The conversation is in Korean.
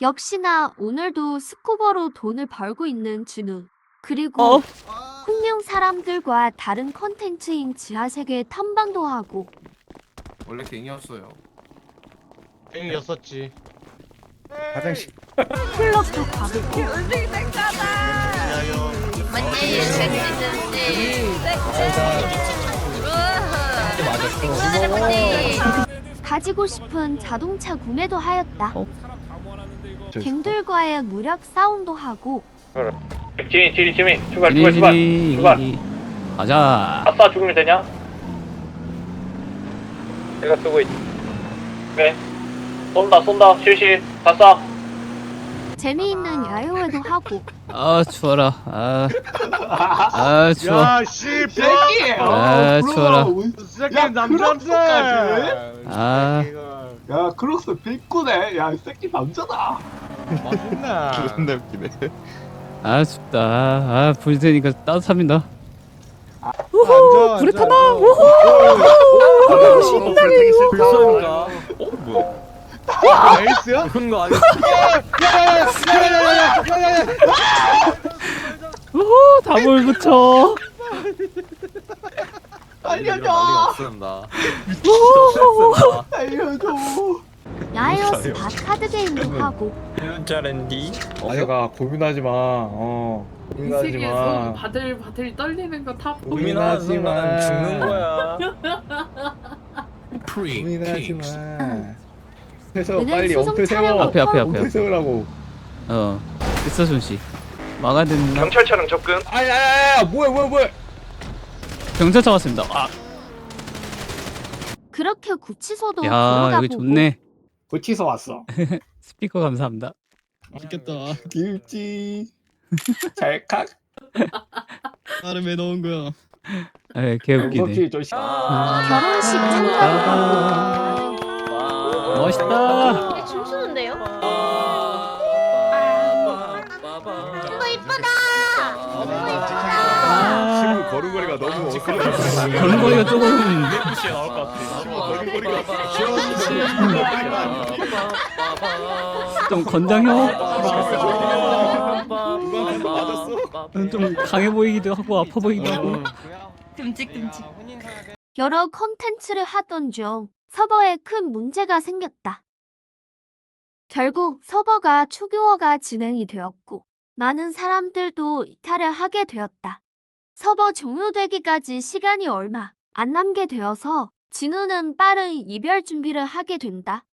역시나 오늘도 스쿠버로 돈을 벌고 있는 준우. 그리고 어? 홍룡 사람들과 다른 컨텐츠인 지하세계 탐방도 하고 원래 갱이었어요. 땡이었었지. 화장실 클럽도 가보고 맞지? 맞았어. 가지고 싶은 자동차 구매도 하였다. 어? 갱들과의 무력 싸움도 하고 지민, 지민, 지민, 출발, 출발, 출발. 출발. 가자 아싸 죽으면 되냐? 내가 쓰고 있. 네. 쏜다, 쏜다, 실시, 다 쏴. 재미있는 야유회도 하고 아 추워라 아, 아 추워 야, 씨, 새끼 아, 추워라. 새끼 야, 남자인데. 아. 야 크로스 빅구네 야이 새끼 남자다 맛있나? 존나 웃기네 아 춥다 아불 테니까 따뜻합니다 우후, 불에 타다 불쌍한가? 어 뭐야? 에이스야? 그런 거 아니야? 우후 다물 붙여 알려줘 없습니다. 알려줘 야이어스 바 카드 게임도 하고 짜랜디. 어가 고민하지 마 어 이 고민하지 세계에서 마 바들 바들 떨리는 거다 고민하지. 마. 죽는 거야. 고민하지 마 그래서 은행 빨리 수송 엄폐 세워 차량도 앞에, 앞에, 앞에. 엄폐 세우라고. 어. 됐어 준씨. 막아야 된다 경찰 차량 접근. 아야야야 뭐야 뭐야 뭐야 경찰차 왔습니다. 아, 그렇게 구치소도 야 들어가 여기 보고 좋네. 고치서 왔어. 스피커 감사합니다. 맛있겠다. 김치. 잘칵 나를 왜 넣은 거야? 에 개웃기네. 김치 좀 시- 결혼식 참가도 하고 멋있다 춤추는데요? 이거 이쁘다. 아 친구 걸음걸이가 너무 어색해 걸음걸이가 조금 좀 건장형 좀 강해 보이기도 하고 아파 보이기도 하고 듬직듬직. 여러 컨텐츠를 하던 중 서버에 큰 문제가 생겼다. 결국 서버가 초기화가 진행이 되었고 많은 사람들도 이탈을 하게 되었다. 서버 종료되기까지 시간이 얼마 안 남게 되어서 진우는 빠른 이별 준비를 하게 된다.